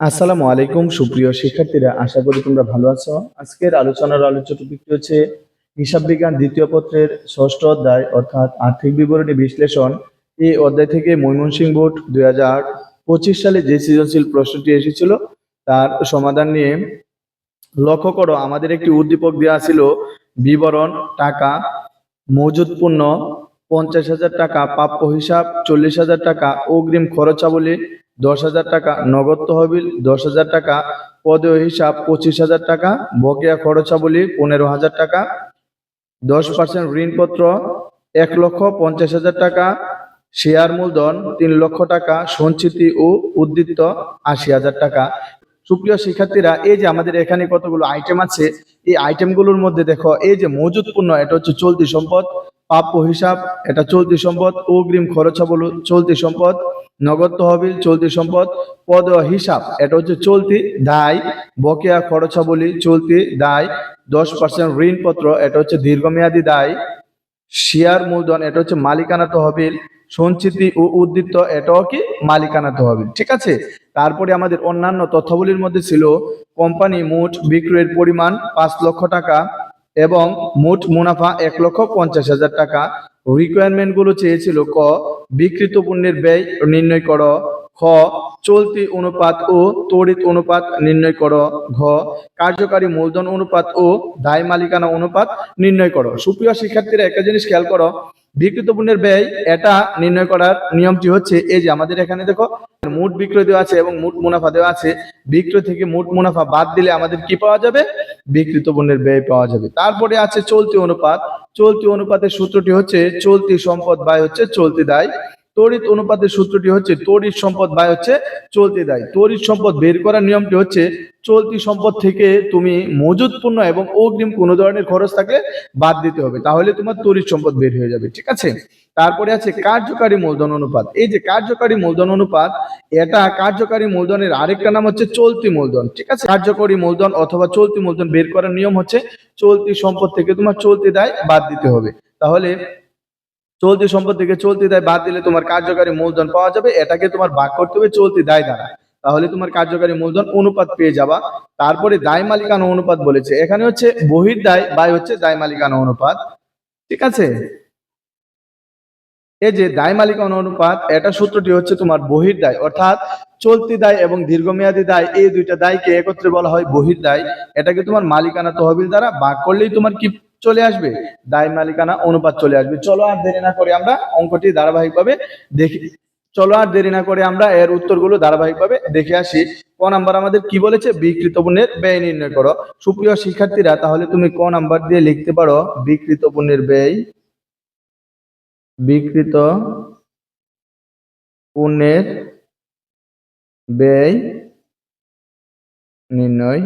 আসসালামু আলাইকুম, সুপ্রিয় শিক্ষার্থীরা, আশা করি তোমরা ভালো আছো। আজকের আলোচনার আলোচ্য টপিকটি হচ্ছে হিসাব বিজ্ঞান দ্বিতীয় পত্রের ষষ্ঠ অধ্যায়, অর্থাৎ আর্থিক বিবরণী বিশ্লেষণ। এই অধ্যায় থেকে ময়মনসিংহ বোর্ড দুই হাজার পঁচিশ সালে যে সৃজনশীল প্রশ্নটি এসেছিল, তার সমাধান নিয়ে লক্ষ্য করো, আমাদের একটি উদ্দীপক দেওয়া ছিল, বিবরণ, টাকা, মজুদ পণ্য, পঞ্চাশ হাজার টাকা, প্রাপ্য হিসাব, চল্লিশ হাজার টাকা, অগ্রিম খরচাবলী দশ হাজার টাকা নগদ তহবিল, দশ হাজার টাকা পদেয় হিসাব, পঁচিশ হাজার টাকা, বকেয়া খরচাবলী পনেরো হাজার টাকা, দশ পার্সেন্ট ঋণপত্র এক লক্ষ পঞ্চাশ হাজার টাকা, শেয়ার মূলধন তিন লক্ষ টাকা, সঞ্চিতি ও উদ্বৃত্ত আশি হাজার টাকা। সুপ্রিয় শিক্ষার্থীরা, এই যে আমাদের এখানে কতগুলো আইটেম আছে, এই আইটেমগুলোর মধ্যে দেখো, এই যে মজুদ পণ্য, এটা হচ্ছে চলতি সম্পদ, প্রাপ্য হিসাব, এটা চলতি সম্পদ, অগ্রিম খরচাবল, চলতি সম্পদ নগদ তহবিল, চলতি সম্পদ, পদ হিসাব, এটা হচ্ছে চলতি দায়, বকেয়া খরচাবলী, চলতি দায়, দশ পার্সেন্ট ঋণপত্র, এটা হচ্ছে দীর্ঘমেয়াদী দায় শেয়ার মূলধন, এটা হচ্ছে মালিকানা তহবিল, সঞ্চিতি ও উদ্বৃত্ত, এটাও কি মালিকানা তহবিল, ঠিক আছে? তারপরে আমাদের অন্যান্য তথ্যাবলীর মধ্যে ছিল কোম্পানি মোট বিক্রয়ের পরিমাণ পাঁচ লক্ষ টাকা এবং মোট মুনাফা এক লক্ষ পঞ্চাশ হাজার টাকা। রিকোয়ারমেন্টগুলো চেয়েছিল ক বিকৃত পণ্যের ব্যয় নির্ণয় করো। খ, চলতি অনুপাত ও তড়িৎ অনুপাত নির্ণয় করো। ঘ, কার্যকারী মূলধন অনুপাত ও দায় মালিকানা অনুপাত নির্ণয় করো। সুপ্রিয় শিক্ষার্থীরা, একটা জিনিস খেয়াল করো। বিকৃত পণ্যের ব্যয়, এটা নির্ণয় করার নিয়মটি হচ্ছে এই যে আমাদের এখানে দেখো, মোট বিক্রয় দেওয়া আছে এবং মোট মুনাফা দেওয়া আছে। বিক্রয় থেকে মোট মুনাফা বাদ দিলে আমাদের কি পাওয়া যাবে? বিকৃত পণ্যের ব্যয় পাওয়া যাবে। তারপরে আছে চলতি অনুপাত। চলতি অনুপাতের সূত্রটি হচ্ছে, চলতি সম্পদ ব্যয় হচ্ছে চলতি দায়। তড়িৎ অনুপাতের সূত্রটি হচ্ছে তড়িৎ সম্পদ ব্যয় হচ্ছে চলতি দায়। তড়িৎ সম্পদ বের করার নিয়মটি হচ্ছে চলতি সম্পদ থেকে তুমি মজুদ এবং অগ্রিম কোনো ধরনের খরচ থাকলে বাদ দিতে হবে, তাহলে তোমার তড়িৎ সম্পদ বের হয়ে যাবে, ঠিক আছে? তারপরে আছে কার্যকারী মূলধন অনুপাত। এই যে কার্যকারী মূলধন অনুপাত, এটা কার্যকারী মূলধনের আরেকটা নাম হচ্ছে চলতি মূলধন, ঠিক আছে? কার্যকরী মূলধন অথবা চলতি মূলধন বের করার নিয়ম হচ্ছে চলতি সম্পদ থেকে তোমার চলতি দায় বাদ দিতে হবে। তাহলে চলতি সম্পদ থেকে চলতি দায় বাদ দিলে তোমার কার্যকারী মূলধন পাওয়া যাবে, এটাকে তোমার ভাগ করতে হবে চলতি দায় দ্বারা। তাহলে তোমার কার্যকারী মূলধন অনুপাত পেয়ে যাবা। তারপরে দায় মালিকানা অনুপাত বলেছে। এখানে হচ্ছে বহির দায়, বাই হচ্ছে দায় মালিকানা অনুপাত। ঠিক আছে? এই যে দায় মালিকানা অনুপাত, এটা সূত্রটি হচ্ছে তোমার বহির দায়। অর্থাৎ চলতি দায় এবং দীর্ঘমেয়াদী দায়, এই দুইটা দায়কে একত্রে বলা হয় বহির দায়। এটাকে তোমার মালিকানা তহবিল দ্বারা ভাগ করলেই তোমার কি চলে আসবে। দায় মালিকানা অনুপাত চলে আসবে। চলো আর দেরি না করে আমরা অঙ্কটি ধারাবাহিকভাবে দেখি। চলো আর দেরি না করে আমরা এর উত্তরগুলো ধারাবাহিকভাবে দেখে আসি। ক নাম্বার আমাদের কি বলেছে? বিকৃত পণ্যের ব্যয় নির্ণয় করো। সুপ্রিয় শিক্ষার্থীরা, তাহলে তুমি ক নাম্বার দিয়ে লিখতে পারো, বিকৃত পণ্যের ব্যয়, বিকৃত পণ্যের ব্যয় নির্ণয়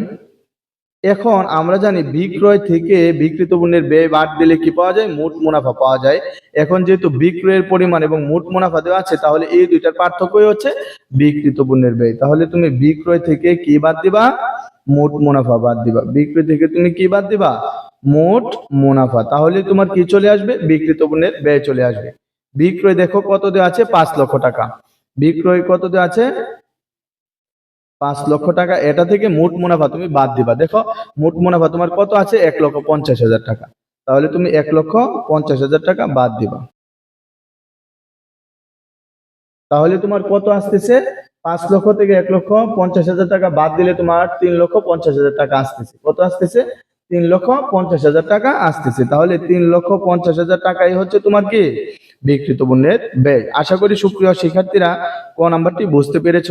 এখন আমরা জানি বিক্রয় থেকে বিকৃত পণ্যের ব্যয় বাদ দিলে কি পাওয়া যায়? মোট মুনাফা পাওয়া যায়। এখন যেহেতু বিক্রয়ের পরিমাণ এবং মোট মুনাফা দেওয়া আছে, তাহলে এই দুইটার পার্থক্যই হচ্ছে বিকৃত পণ্যের ব্যয়। তাহলে তুমি বিক্রয় থেকে কি বাদ দিবা? মোট মুনাফা বাদ দিবা। বিক্রয় থেকে তুমি কি বাদ দিবা? মোট মুনাফা। তাহলে তোমার কি চলে আসবে? বিকৃত পণ্যের ব্যয় চলে আসবে। বিক্রয় দেখো কত দেওয়া আছে? পাঁচ লক্ষ টাকা। বিক্রয় কত দেওয়া আছে? পাঁচ লক্ষ টাকা। এটা থেকে মোট মুনাফা তুমি বাদ দিবা। দেখো, মোট মুনাফা তোমার কত আছে? এক লক্ষ পঞ্চাশ হাজার টাকা। তাহলে তুমি এক লক্ষ পঞ্চাশ হাজার টাকা বাদ দিবা। তাহলে তোমার কত আসতেছে? পাঁচ লক্ষ থেকে এক লক্ষ পঞ্চাশ হাজার টাকা বাদ দিলে তোমার তিন লক্ষ পঞ্চাশ হাজার টাকা আসতেছে। কত আসতেছে? তিন লক্ষ পঞ্চাশ হাজার টাকা আসতেছে। তাহলে তিন লক্ষ পঞ্চাশ হাজার টাকাই হচ্ছে তোমার কি? বিকৃত পণ্যের ব্যয় আশা করি সুপ্রিয় শিক্ষার্থীরা ক নাম্বারটি বুঝতে পেরেছ।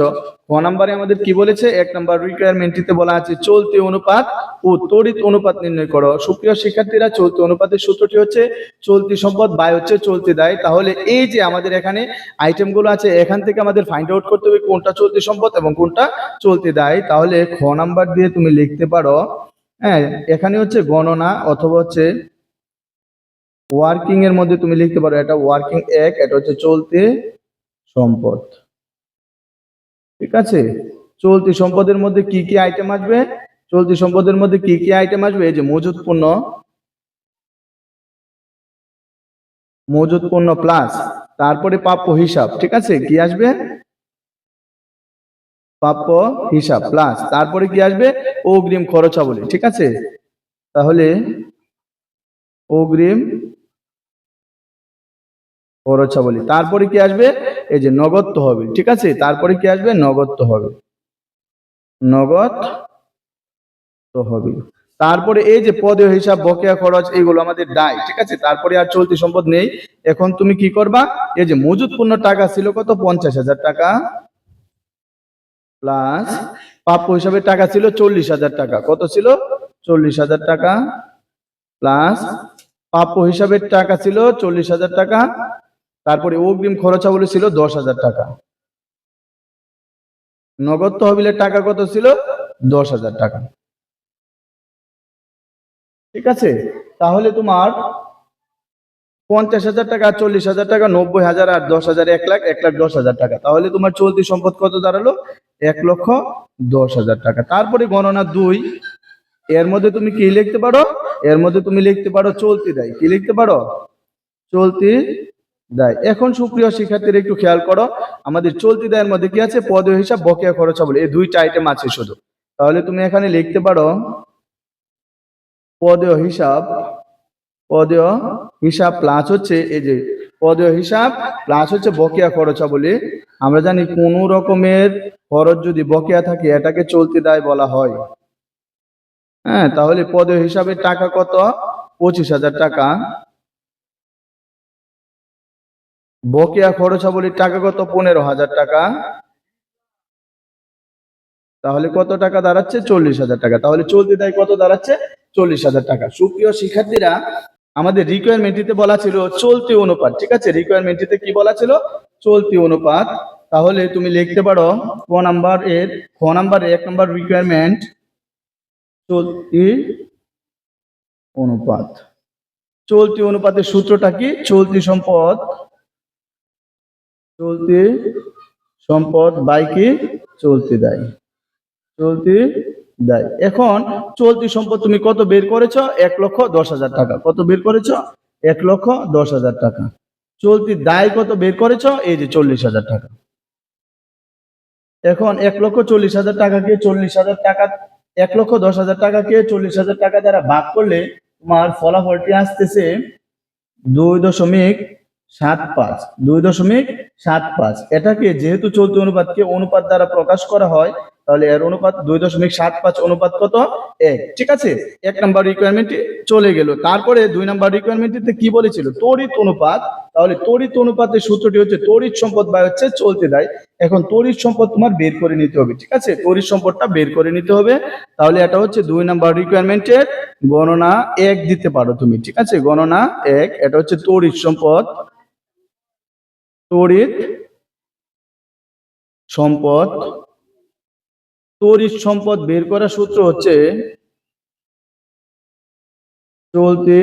ক নাম্বারে আমাদের কি বলেছে? এক নাম্বার রিকোয়ারমেন্টটিতে বলা আছে, চলতি অনুপাত ও তড়িৎ অনুপাত নির্ণয় করো। সুপ্রিয় শিক্ষার্থীরা, চলতি অনুপাতের সূত্রটি হচ্ছে, চলতি সম্পদ বাই হচ্ছে চলতি দায়। তাহলে এই যে আমাদের এখানে আইটেমগুলো আছে, এখান থেকে আমাদের ফাইন্ড আউট করতে হবে কোনটা চলতি সম্পদ এবং কোনটা চলতি দায়। তাহলে খ নাম্বার দিয়ে তুমি লিখতে পারো হ্যাঁ এখানে হচ্ছে গণনা অথবা হচ্ছে ওয়ার্কিং এর মধ্যে তুমি লিখতে পারো, এটা ওয়ার্কিং এক, এটা হচ্ছে চলতি সম্পদ। ঠিক আছে? চলতি সম্পদের মধ্যে কি কি আইটেম আসবে? চলতি সম্পদের মধ্যে কি কি আইটেম আসবে? এই যে মজুদ পণ্য মজুদ পণ্য প্লাস তারপরে প্রাপ্য হিসাব, ঠিক আছে? কি আসবে? প্রাপ্য হিসাব প্লাস তারপরে কি আসবে? অগ্রিম খরচাবলী, ঠিক আছে? তাহলে অগ্রিম খরচাবলী তারপরে কি আসবে? এই যে নগদ তহবিল ঠিক আছে? তারপরে কি আসবে? নগদ তহবিল নগদ তহবিল তারপরে এই যে পদে হিসাব, বকেয়া খরচ, এইগুলো আমাদের দায়, ঠিক আছে? তারপরে আর চলতি সম্পদ নেই। এখন তুমি কি করবা? এই যে মজুদ পূর্ণ টাকা ছিল কত? পঞ্চাশ হাজার টাকা। প্লাস প্রাপ্য হিসাবে টাকা ছিল চল্লিশ হাজার টাকা। কত ছিল? চল্লিশ হাজার টাকা। প্লাস প্রাপ্য হিসাবে টাকা ছিল চল্লিশ হাজার টাকা। তারপরে অগ্রিম খরচাবলী ছিল দশ হাজার টাকা। নগদ তহবিলের টাকা কত ছিল? দশ হাজার টাকা। ঠিক আছে? তাহলে তোমার পঞ্চাশ হাজার টাকা, চল্লিশ হাজার টাকা, নব্বই হাজার আর দশ হাজার এক লাখ এক লাখ দশ হাজার টাকা। তাহলে তোমার চলতি সম্পদ কত দাঁড়াল? এক লক্ষ দশ হাজার টাকা। তারপরে গণনা দুই। এর মধ্যে তুমি কি লিখতে পারো? এর মধ্যে তুমি লিখতে পারো চলতি দেয়। কি লিখতে পারো? চলতি দেয়। এখন সুপ্রিয় শিক্ষার্থীরা একটু খেয়াল করো, আমাদের চলতি দায়ের মধ্যে কি আছে? পদীয় হিসাব, বকেয়া খরচ হবে। এই দুইটা আইটেম আছে শুধু। তাহলে তুমি এখানে লিখতে পারো পদীয় হিসাব পদীয় হিসাব প্লাস হচ্ছে এই যে পদীয় হিসাব প্লাস হচ্ছে বকেয়া খরচা বলে। আমরা জানি কোন রকমের খরচ যদি বকেয়া থাকে, এটাকে চলতি দায় বলা হয়। হ্যাঁ তাহলে পদীয় হিসাবে টাকা কত? পঁচিশ হাজার টাকা। বকেয়া খরচাবলীর টাকা কত? পনেরো হাজার টাকা। তাহলে কত টাকা দাঁড়াচ্ছে? চল্লিশ হাজার টাকা। তাহলে চলতি দায় কত দাঁড়াচ্ছে? চল্লিশ হাজার টাকা। সুপ্রিয় শিক্ষার্থীরা, আমাদের রিকোয়ারমেন্টটিতে বলা ছিল চলতি অনুপাত, ঠিক আছে? রিকোয়ারমেন্টটিতে কি বলা ছিল? চলতি অনুপাত। তাহলে তুমি লিখতে পারো ক নাম্বার এর, খ নাম্বার এক নাম্বার রিকোয়ারমেন্ট চলতি অনুপাত। চলতি অনুপাতের সূত্রটা কি? চলতি সম্পদ চলতি সম্পদ বাই কি? চলতি দেয় চলতি দেয় এখন চলতি সম্পদ তুমি কত বের করেছ? এক লক্ষ দশ হাজার টাকা। কত বের করেছ? এক লক্ষ দশ হাজার টাকা। চলতি দায় কত বের করেছ? এই যে চল্লিশ হাজার টাকা। এখন এক লক্ষ চল্লিশ হাজার টাকাকে চল্লিশ হাজার টাকা, এক লক্ষ দশ হাজার টাকাকে চল্লিশ হাজার টাকা দ্বারা ভাগ করলে তোমার ফলাফলটি আসতেছে দুই দশমিক সাত পাঁচ, দুই দশমিক সাত পাঁচ। এটাকে যেহেতু চলতি অনুপাতকে অনুপাত দ্বারা প্রকাশ করা হয়, তাহলে এর অনুপাত দুই দশমিক সাত পাঁচ অনুপাত কত? এক। ঠিক আছে? এক নাম্বার রিকোয়ারমেন্ট চলে গেল। তারপরে দুই নাম্বার রিকোয়ারমেন্টটিতে কি বলেছিল? তড়িৎ অনুপাত। তাহলে তড়িৎ অনুপাতের সূত্রটি হচ্ছে তড়িৎ সম্পদ বা হচ্ছে চলতে দেয়। এখন তড়িৎ সম্পদ তোমার বের করে নিতে হবে, ঠিক আছে? তড়িৎ সম্পদটা বের করে নিতে হবে। তাহলে এটা হচ্ছে দুই নাম্বার রিকোয়ারমেন্টের গণনা এক দিতে পারো তুমি, ঠিক আছে? গণনা এক, এটা হচ্ছে তড়িৎ সম্পদ তড়িৎ সম্পদ। তড়িৎ সম্পদ বের করার সূত্র হচ্ছে চলতি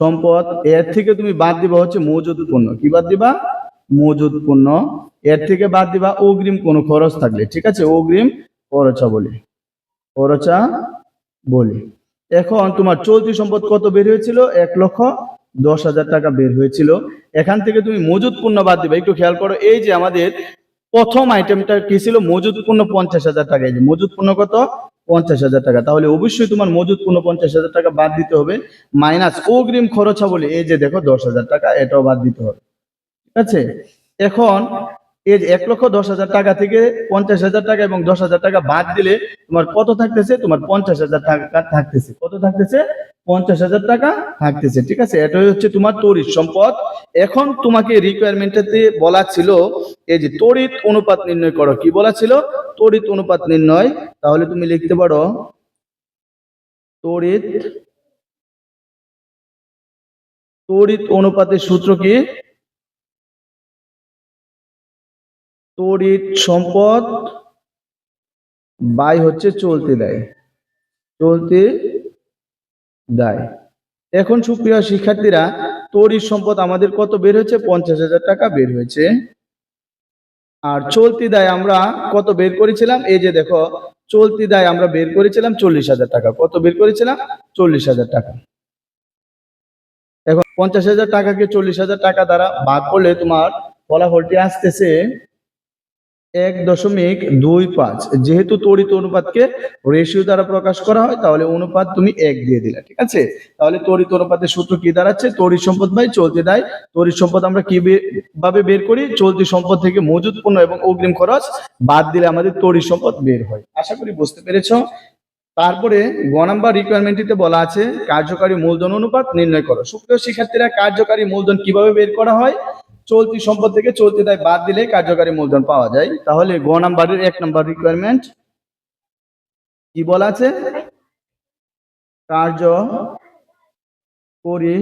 সম্পদ। এর থেকে তুমি বাদ দিবা হচ্ছে মজুদ পণ্য। কি বাদ দিবা? মজুদ পণ্য। এর থেকে বাদ দিবা অগ্রিম কোনো খরচ থাকলে। ঠিক আছে? অগ্রিম খরচা বলি খরচা বলি এখন তোমার চলতি সম্পদ কত বের হয়েছিল? এক লক্ষ দশ হাজার টাকা বের হয়েছিল। এখান থেকে তুমি মজুদ পণ্য বাদ দিবে। একটু খেয়াল করো, এই যে আমাদের প্রথম আইটেমটা কি ছিল? মজুদ পণ্য পঞ্চাশ হাজার টাকা। এই যে মজুদ পণ্য কত? পঞ্চাশ হাজার টাকা। তাহলে অবশ্যই তোমার মজুদ পণ্য পঞ্চাশ হাজার টাকা বাদ দিতে হবে। মাইনাস অগ্রিম খরচ হবে এই যে দেখো দশ হাজার টাকা, এটাও বাদ দিতে হবে। ঠিক আছে? এখন এই এক লক্ষ দশ হাজার টাকা থেকে পঞ্চাশ হাজার টাকা এবং দশ হাজার টাকা বাদ দিলে তোমার কত থাকতেছে? তোমার পঞ্চাশ হাজার টাকা থাকতেছে। কত থাকতেছে? পঞ্চাশ হাজার টাকা থাকতেছে। ঠিক আছে? এটাই হচ্ছে তোমার তড়িৎ সম্পদ। এখন তোমাকে রিকোয়ারমেন্টটাতে বলা ছিল, এই যে তড়িৎ অনুপাত নির্ণয় করো। কি বলা ছিল? তড়িৎ অনুপাত নির্ণয়। তাহলে তুমি লিখতে পারো, তড়িৎ তড়িৎ অনুপাতের সূত্র কি? তড়িৎ সম্পদ বাই হচ্ছে চলতে দেয়। চলতে দেয়। এখন সুপ্রিয় শিক্ষার্থীরা, তড়িৎ সম্পদ আমাদের কত বের হয়েছে? পঞ্চাশ হাজার টাকা বের হয়েছে। আর চলতি দায় আমরা কত বের করেছিলাম? এই যে দেখো, চলতি দায় আমরা বের করেছিলাম চল্লিশ হাজার টাকা। কত বের করেছিলাম? চল্লিশ হাজার টাকা। এখন পঞ্চাশ হাজার টাকাকে চল্লিশ হাজার টাকা দ্বারা ভাগ করলে তোমার ফলাফলটি আসতেছে এক দশমিক দুই পাঁচ। যেহেতু তড়িৎ অনুপাতকে রেশিও দ্বারা প্রকাশ করা হয়, তাহলে অনুপাত তুমি এক দিয়ে দিলে, ঠিক আছে? তাহলে তড়িৎ অনুপাতের সূত্র কি দাঁড়াচ্ছে? তড়িৎ সম্পদ বাই চলতি দায়। তড়িৎ সম্পদ আমরা কি ভাবে বের করি? চলতি সম্পদ থেকে মজুদ পণ্য এবং অগ্রিম খরচ বাদ দিলে আমাদের তড়িৎ সম্পদ বের হয়। আশা করি বুঝতে পেরেছ? তারপরে গ নাম্বার রিকোয়ারমেন্টটিতে বলা আছে, কার্যকারী মূলধন অনুপাত নির্ণয় করো। সুপ্রিয় শিক্ষার্থীরা, কার্যকারী মূলধন কীভাবে বের করা হয়? চলতি সম্পদ থেকে চলতি দায় বাদ দিলে কার্যকারী মূলধন পাওয়া যায়। তাহলে গ নাম্বারের এক নাম্বার রিকোয়ারমেন্ট কি বলা আছে? কার্য করি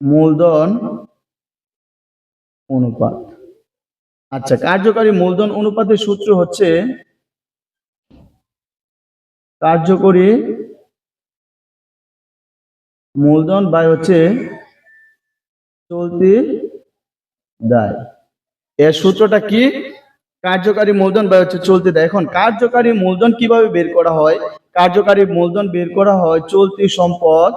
মূলধন অনুপাত। আচ্ছা কার্যকারী মূলধন অনুপাতের সূত্র হচ্ছে কার্যকরী মূলধন বাই হচ্ছে চলতি দায়। এর সূত্রটা কি? কার্যকারী মূলধন বা হচ্ছে চলতি দায়। এখন কার্যকারী মূলধন কীভাবে বের করা হয়? কার্যকারী মূলধন বের করা হয় চলতি সম্পদ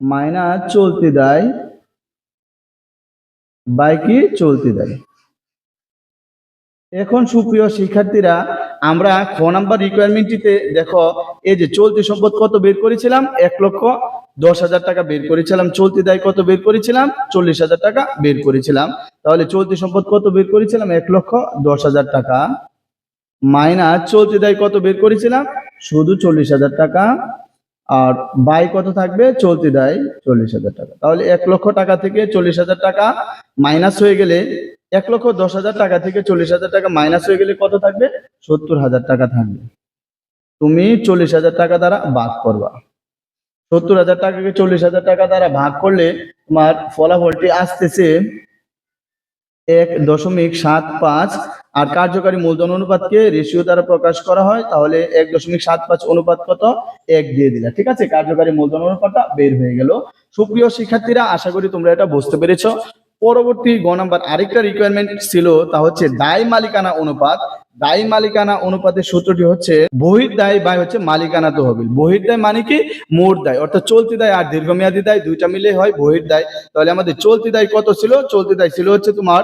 মাইনাস চলতি দায় বাই কি? চলতি দায়। এখন সুপ্রিয় শিক্ষার্থীরা, আমরা খ নাম্বার রিকোয়ারমেন্টটিতে দেখো, এই যে চলতি সম্পদ কত বের করেছিলাম? এক লক্ষ দশ হাজার টাকা বের করেছিলাম, চলতি দায় কত বের করেছিলাম? চল্লিশ হাজার টাকা বের করেছিলাম। তাহলে চলতি সম্পদ কত বের করেছিলাম? এক লক্ষ দশ হাজার টাকা। মাইনাস চলতি দায় কত বের করেছিলাম? শুধু চল্লিশ হাজার টাকা। আর বাই কত থাকবে? চলতি দায় চল্লিশ হাজার টাকা। তাহলে এক লক্ষ টাকা থেকে চল্লিশ হাজার টাকা মাইনাস হয়ে গেলে এক লক্ষ দশ হাজার টাকা থেকে চল্লিশ হাজার টাকা মাইনাস হয়ে গেলে কত থাকবে? সত্তর হাজার টাকা থাকবে। তুমি চল্লিশ হাজার টাকা দ্বারা ভাগ করবা সত্তর হাজার টাকাকে চল্লিশ হাজার টাকা দ্বারা ভাগ করলে তোমার ফলাফলটি আসতেছে এক দশমিক সাত পাঁচ। আর কার্যকারী মূলধন অনুপাতকে রেশিও দ্বারা প্রকাশ করা হয়, তাহলে এক দশমিক সাত পাঁচ অনুপাত কত? এক দিয়ে দিলা, ঠিক আছে? কার্যকারী মূলধন অনুপাতটা বের হয়ে গেল। সুপ্রিয় শিক্ষার্থীরা, আশা করি তোমরা এটা বুঝতে পেরেছ। পরবর্তী গ নাম্বার আরেকটা রিকোয়ারমেন্ট ছিল, তা হচ্ছে দায় মালিকানা অনুপাত। দায় মালিকানা অনুপাতের সূত্রটি হচ্ছে, বহির দায় বা হচ্ছে মালিকানা তহবিল। বহির দায় মানে কি? মোট দায়। অর্থাৎ চলতি দায় আর দীর্ঘমেয়াদী দায় দুইটা মিলে হয় বহির দায়। তাহলে আমাদের চলতি দায় কত ছিল? চলতি দায় ছিল হচ্ছে তোমার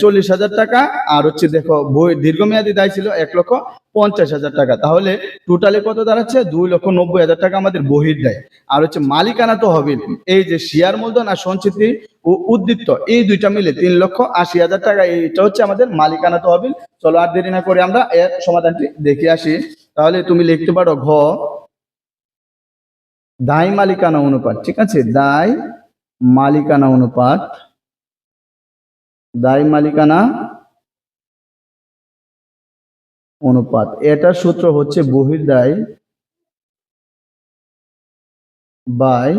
চল্লিশ হাজার টাকা, আর হচ্ছে দেখো বই- দীর্ঘমেয়াদী দায় ছিল এক লক্ষ পঞ্চাশ হাজার টাকা। তাহলে টোটালে কত দাঁড়াচ্ছে? দুই লক্ষ নব্বই হাজার টাকা আমাদের বহির দেয়। আর হচ্ছে মালিকানা তো হবে এই যে শেয়ার মূলধন আর সঞ্চিতি ও উদ্বৃত্ত, এই দুইটা মিলে তিন লক্ষ আশি হাজার টাকা। এইটা হচ্ছে আমাদের মালিকানা তো হবে চলো আর দেরি না করে আমরা এর সমাধানটি দেখে আসি। তাহলে তুমি লিখতে পারো ঘ, দায় মালিকানা অনুপাত, ঠিক আছে? দায় মালিকানা অনুপাত দায় মালিকানা অনুপাত। এটার সূত্র হচ্ছে বহির্দায় বাই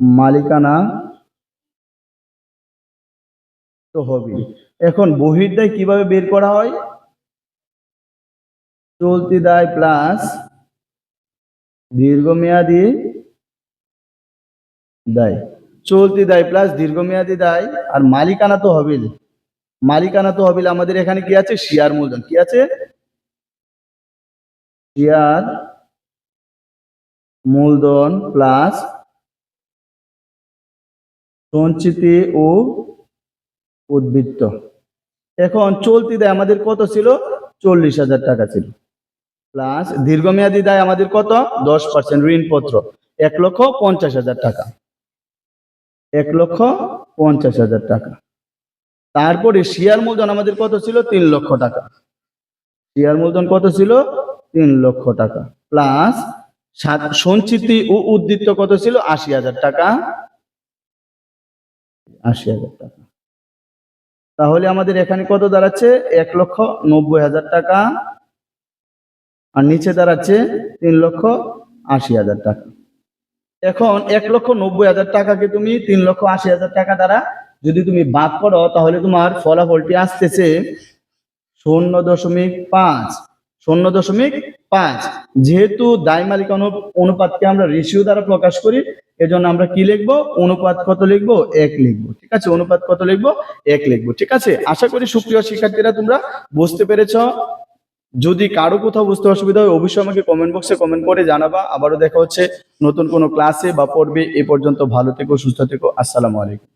মালিকানা তহবিল এখন বহির্দায় কীভাবে বের করা হয়? চলতি দায় প্লাস দীর্ঘমেয়াদী দায় চলতি দায় প্লাস দীর্ঘমেয়াদী দায় আর মালিকানা তো হবিল মালিকানা তো হবিল আমাদের এখানে কি আছে? শেয়ার মূলধন। কি আছে? শেয়ার মূলধন প্লাস সঞ্চিতি ও উদ্বৃত্ত। এখন চলতি দায় আমাদের কত ছিল? চল্লিশ হাজার টাকা ছিল। প্লাস দীর্ঘমেয়াদী দায় আমাদের কত? দশ পার্সেন্ট ঋণপত্র। এক লক্ষ পঞ্চাশ হাজার টাকা। এক লক্ষ পঞ্চাশ হাজার টাকা। তারপরে শেয়ার মূলধন আমাদের কত ছিল? তিন লক্ষ টাকা। শেয়ার মূলধন কত ছিল? তিন লক্ষ টাকা। প্লাস সঞ্চিতি ও উদ্বৃত্ত কত ছিল? আশি হাজার টাকা। আশি হাজার টাকা। তাহলে আমাদের এখানে কত দাঁড়াচ্ছে? এক লক্ষ নব্বই হাজার টাকা। আর নিচে দাঁড়াচ্ছে তিন লক্ষ আশি হাজার টাকা। এখন এক লক্ষ নব্বই হাজার টাকাকে তুমি তিন লক্ষ আশি হাজার টাকা দ্বারা যদি তুমি বাদ করো তাহলে তোমার ফলাফলটি আসতেছে শূন্য দশমিক পাঁচ, শূন্য দশমিক পাঁচ। যেহেতু দায় মালিকা অনু- অনুপাতকে আমরা রেশিও দ্বারা প্রকাশ করি, এজন্য আমরা কি লিখব? অনুপাত কত লিখব? এক লিখব, ঠিক আছে? অনুপাত কত লিখব? এক লিখব, ঠিক আছে? আশা করি সুপ্রিয় শিক্ষার্থীরা তোমরা বুঝতে পেরেছ। যদি কারও কোথাও বুঝতে অসুবিধা হয়, অবশ্যই আমাকে কমেন্ট বক্সে কমেন্ট করে জানাবা। আবারও দেখা হচ্ছে নতুন কোনো ক্লাসে বা পড়বে এ পর্যন্ত ভালো থেকো, সুস্থ থেকো। আসসালামু আলাইকুম।